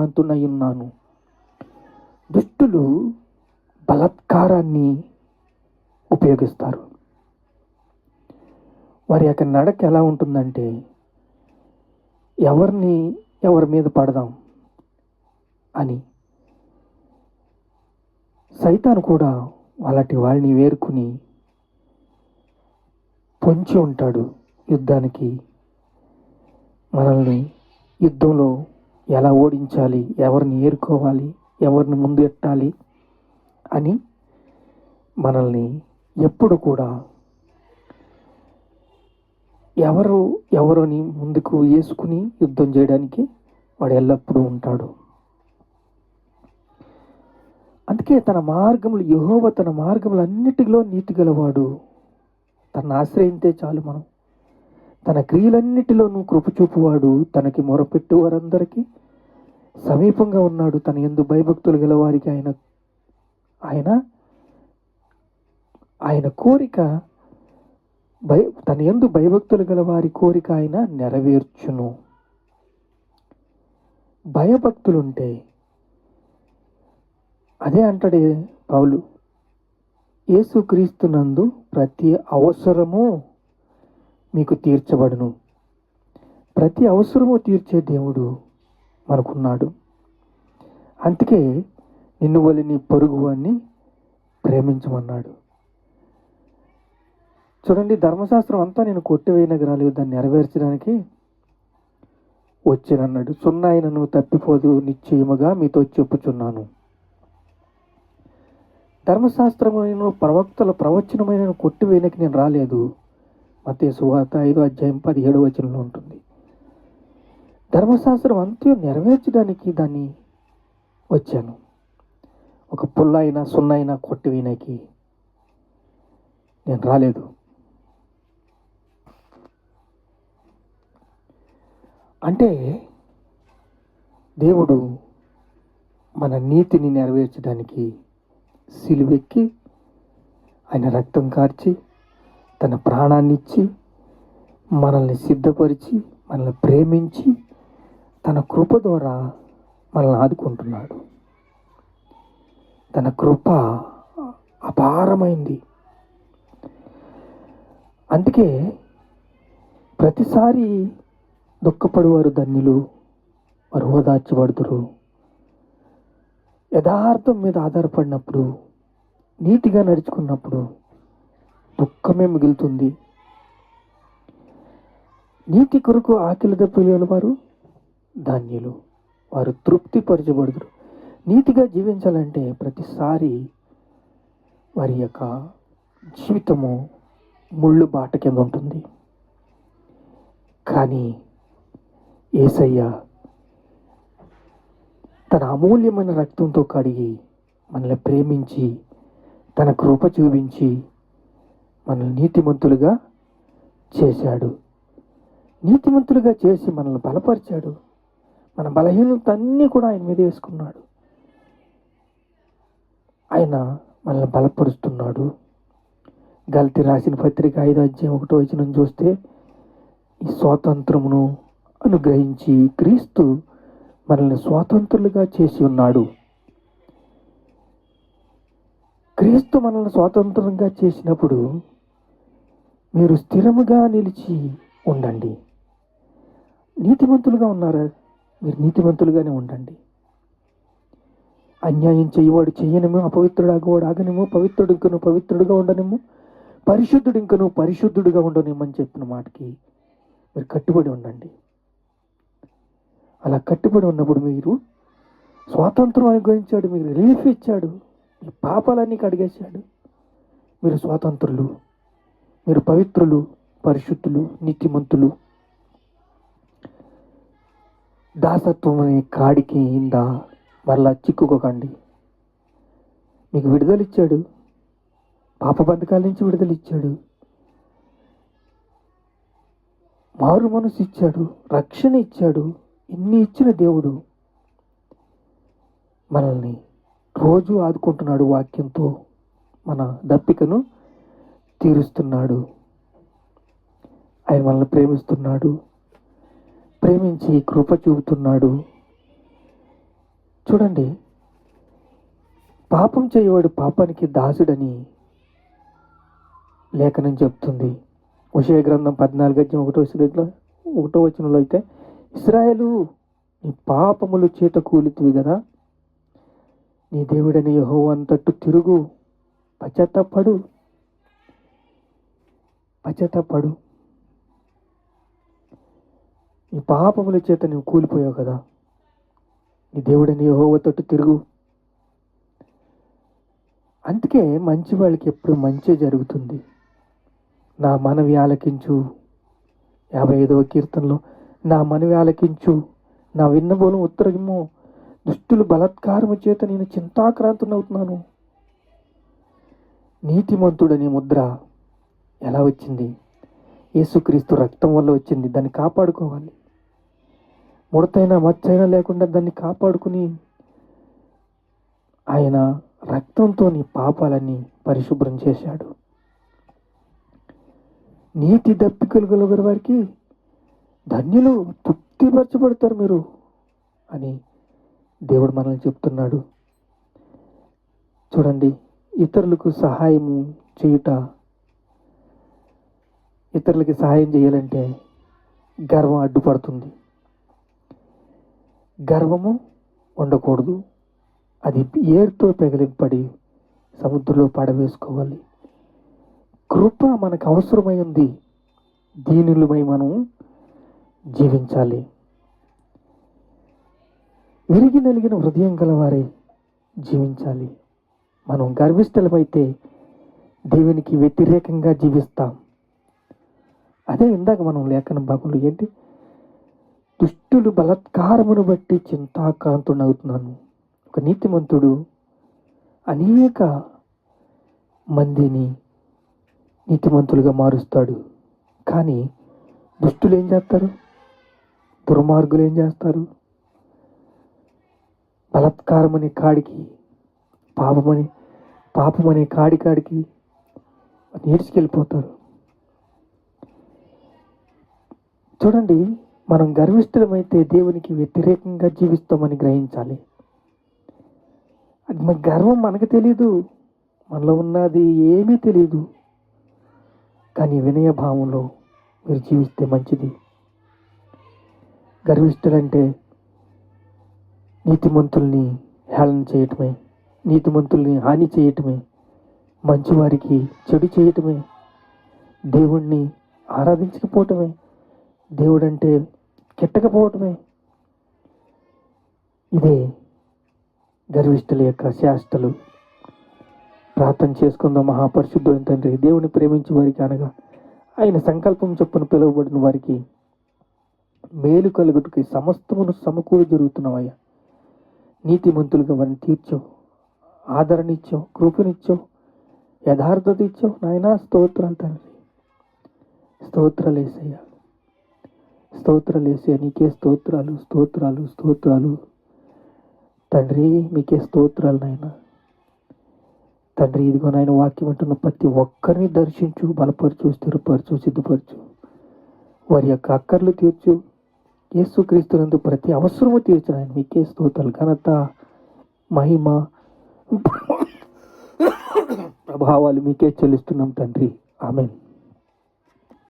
అంతునై ఉన్నాను దుష్టులు బలాత్కారాన్ని ఉపయోగిస్తారు. వారి యొక్క నడక ఎలా ఉంటుందంటే ఎవరిని ఎవరి మీద పడదాం అని. సైతాను కూడా అలాంటి వాళ్ళని వేరుకుని పొంచి ఉంటాడు యుద్ధానికి. మనల్ని యుద్ధంలో ఎలా ఓడించాలి ఎవరిని ఏరుకోవాలి ఎవరిని ముందు ఎట్టాలి అని మనల్ని ఎప్పుడు కూడా ఎవరు ఎవరిని ముందుకు వేసుకుని యుద్ధం చేయడానికి వాడు ఎల్లప్పుడూ ఉంటాడు. అందుకే తన మార్గములు యహోవ తన మార్గములు అన్నిటిలో నీతి గలవాడు. తన ఆశ్రయించే చాలు మనం. తన క్రియలన్నిటిలోనూ కృపచూపువాడు. తనకి మొరపెట్టు వారందరికీ సమీపంగా ఉన్నాడు. తన ఎందు భయభక్తులు గల వారికి ఆయన ఆయన ఆయన కోరిక భయ తన ఎందు భయభక్తులు గల వారి కోరిక ఆయన నెరవేర్చును. భయభక్తులుంటే అదే అంటాడే పౌలు యేసుక్రీస్తునందు ప్రతి అవసరము మీకు తీర్చబడును. ప్రతి అవసరము తీర్చే దేవుడు మనకున్నాడు. అందుకే నిన్ను వల్ల నీ పొరుగు అని ప్రేమించమన్నాడు. చూడండి ధర్మశాస్త్రం అంతా నేను కొట్టివేయనకు రాలేదు దాన్ని నెరవేర్చడానికి వచ్చానన్నాడు. సున్నాయినను తప్పిపోదు నిశ్చయముగా మీతో చెప్పుచున్నాను. ధర్మశాస్త్రమైన ప్రవక్తల ప్రవచనమైన కొట్టివేయనకి నేను రాలేదు. మతే సువార్త ఐదో అధ్యాయం పదిహేడు వచనంలో ఉంటుంది. ధర్మశాస్త్రం అంతా నెరవేర్చడానికి దాన్ని వచ్చాను. ఒక పుల్ల అయినా సున్న అయినా సున్నైనా కొట్టివేయనకి నేను రాలేదు. అంటే దేవుడు మన నీతిని నెరవేర్చడానికి సిలువెక్కి ఆయన రక్తం కార్చి తన ప్రాణాన్ని ఇచ్చి మనల్ని సిద్ధపరిచి మనల్ని ప్రేమించి తన కృప ద్వారా మనల్ని ఆదుకుంటున్నాడు. తన కృప అపారమైంది. అందుకే ప్రతిసారి దుఃఖపడేవారు ధన్యులు వారు ఓదార్చబడుతురు యథార్థం మీద ఆధారపడినప్పుడు నీతిగా నడుచుకున్నప్పుడు దుఃఖమే మిగులుతుంది. నీతి కొరకు ఆకలి దప్పిన వారు ధాన్యులు. వారు తృప్తిపరచబడుదురు. నీతిగా జీవించాలంటే ప్రతిసారి వారి యొక్క జీవితము ముళ్ళు బాట కింద ఉంటుంది. కానీ ఏసయ్య తన అమూల్యమైన రక్తంతో కడిగి మనల్ని ప్రేమించి తన కృప చూపించి మనల్ని నీతిమంతులుగా చేశాడు. నీతిమంతులుగా చేసి మనల్ని బలపరిచాడు. మన బలహీనత అన్నీ కూడా ఆయన మీద వేసుకున్నాడు. ఆయన మనల్ని బలపరుస్తున్నాడు. గల్తి రాసిన పత్రిక ఐదో అధ్యాయం ఒకటో వచ్చిన చూస్తే ఈ స్వాతంత్రమును అనుగ్రహించి క్రీస్తు మనల్ని స్వాతంత్రులుగా చేసి ఉన్నాడు. క్రీస్తు మనల్ని స్వాతంత్రంగా చేసినప్పుడు మీరు స్థిరముగా నిలిచి ఉండండి. నీతిమంతులుగా ఉన్నారా? మీరు నీతిమంతులుగానే ఉండండి. అన్యాయం చేయవాడు చేయనేమో అపవిత్రుడు ఆగవాడు ఆగనేమో పవిత్రుడు ఇంకను పవిత్రుడుగా ఉండనేమో పరిశుద్ధుడు ఇంకను పరిశుద్ధుడుగా ఉండనేమని చెప్పిన మాటకి మీరు కట్టుబడి ఉండండి. అలా కట్టుబడి ఉన్నప్పుడు మీరు స్వాతంత్రం అనుగ్రహించాడు మీకు రిలీఫ్ ఇచ్చాడు మీ పాపాలన్నీ కడిగేశాడు. మీరు స్వాతంత్రులు. మీరు పవిత్రులు పరిశుద్ధులు నీతిమంతులు. దాసత్వం అనే కాడికి ఇందా మరలా చిక్కుకోకండి. మీకు విడుదల ఇచ్చాడు. పాప బంధకాల నుంచి విడుదల ఇచ్చాడు. మారు మనసు ఇచ్చాడు. రక్షణ ఇచ్చాడు. ఇన్ని ఇచ్చిన దేవుడు మనల్ని రోజు ఆదుకుంటున్నాడు వాక్యంతో మన దప్పికను. తీరుస్తున్నాడు. ఆయన మనల్ని ప్రేమిస్తున్నాడు. ప్రేమించి కృప చూపుతున్నాడు. చూడండి పాపం చేయవాడు పాపానికి దాసుడని లేఖనం చెప్తుంది. విషయ గ్రంథం పద్నాలుగు అధ్యయం ఒకటో శ్రీలో ఒకటో వచనంలో అయితే ఇస్రాయలు నీ పాపములు చేత కూలితివి కదా నీ దేవుడని యహో అంతట్టు తిరుగు పశ్చాత్తపడు. పశ్చాత్తపడు. నీ పాపముల చేత నువ్వు కూలిపోయావు కదా. నీ దేవుడిని హోవతోటి తిరుగు. అందుకే మంచి వాళ్ళకి ఎప్పుడు మంచి జరుగుతుంది. నా మనవి ఆలకించు. యాభై ఐదవ కీర్తనలో నా మనవి ఆలకించు. నా విన్నబోలం ఉత్తరము దుష్టులు బలాత్కారము చేత నేను చింతాక్రాంతునవుతున్నాను. నీతిమంతుడనే ముద్ర ఎలా వచ్చింది? యేసుక్రీస్తు రక్తం వల్ల వచ్చింది. దాన్ని కాపాడుకోవాలి. ముడతైనా మచ్చైనా లేకుండా దాన్ని కాపాడుకుని ఆయన రక్తంతో నీ పాపాలన్నీ పరిశుభ్రం చేశాడు. నీతి దప్పికలు వారికి ధన్యులు తృప్తిపరచబడతారు మీరు అని దేవుడు మనల్ని చెప్తున్నాడు. చూడండి ఇతరులకు సహాయము చేయుట ఇతరులకి సహాయం చేయాలంటే గర్వం అడ్డుపడుతుంది. గర్వము ఉండకూడదు. అది ఏరుతో పెగిలింపడి సముద్రంలో పడవేసుకోవాలి. కృప మనకు అవసరమై ఉంది. దీనిలమై మనం జీవించాలి. విరిగి నలిగిన హృదయం గలవారే జీవించాలి. మనం గర్విష్టలమైతే దేవునికి వ్యతిరేకంగా జీవిస్తాం. అదే ఇందాక మనం లేఖన భాగంలో ఏంటి? దుష్టులు బలత్కారమును బట్టి చింతాక్రాంతుడవుతున్నాను ఒక నీతిమంతుడు అనేక మందిని నీతిమంతులుగా మారుస్తాడు. కానీ దుష్టులు ఏం చేస్తారు? దుర్మార్గులు ఏం చేస్తారు? బలత్కారం అనే కాడికి పాపమని పాపం అనే కాడి కాడికి నేర్చుకెళ్ళిపోతారు చూడండి మనం గర్విష్ఠులమైతే దేవునికి వ్యతిరేకంగా జీవిస్తామని గ్రహించాలి. మన గర్వం మనకు తెలీదు మనలో ఉన్నది ఏమీ తెలియదు కానీ వినయ భావంలో మీరు జీవిస్తే మంచిది. గర్విష్ఠులంటే నీతిమంతుల్ని హేళన చేయటమే నీతిమంతుల్ని హాని చేయటమే మంచివారికి చెడు చేయటమే దేవుణ్ణి ఆరాధించకపోవటమే. దేవుడంటే కెట్టకపోవటమే ఇదే గర్విష్ఠుల యొక్క శాస్త్రలు. ప్రార్థన చేసుకుందాం మహాపరిశుద్ధుని తండ్రి. దేవుని ప్రేమించి వారికి అనగా ఆయన సంకల్పం చొప్పున పిలువబడిన వారికి మేలు కలుగుటకి సమస్తమును సమకూరు జరుగుతున్నావయ్యా. నీతిమంతులుగా వారిని తీర్చావు ఆదరణ ఇచ్చావు కృపనిచ్చావు యథార్థత ఇచ్చావు నాయన స్తోత్రాలు తండ్రి. స్తోత్రాలు వేసయ్యా స్తోత్రాలు వేసే నీకే స్తోత్రాలు స్తోత్రాలు స్తోత్రాలు. తండ్రి మీకే స్తోత్రాలు నాయన. తండ్రి ఇదిగో నాయన వాక్యం అంటున్న ప్రతి ఒక్కరిని దర్శించు బలపరచు స్థిరపరచు సిద్ధపరచు. వారి యొక్క అక్కర్లు తీర్చు. యేసుక్రీస్తునందు ప్రతి అవసరము తీర్చు నాయన. మీకే స్తోత్రాలు. ఘనత మహిమ ప్రభావాలు మీకే చెల్లిస్తున్నాం తండ్రి. ఆమెన్.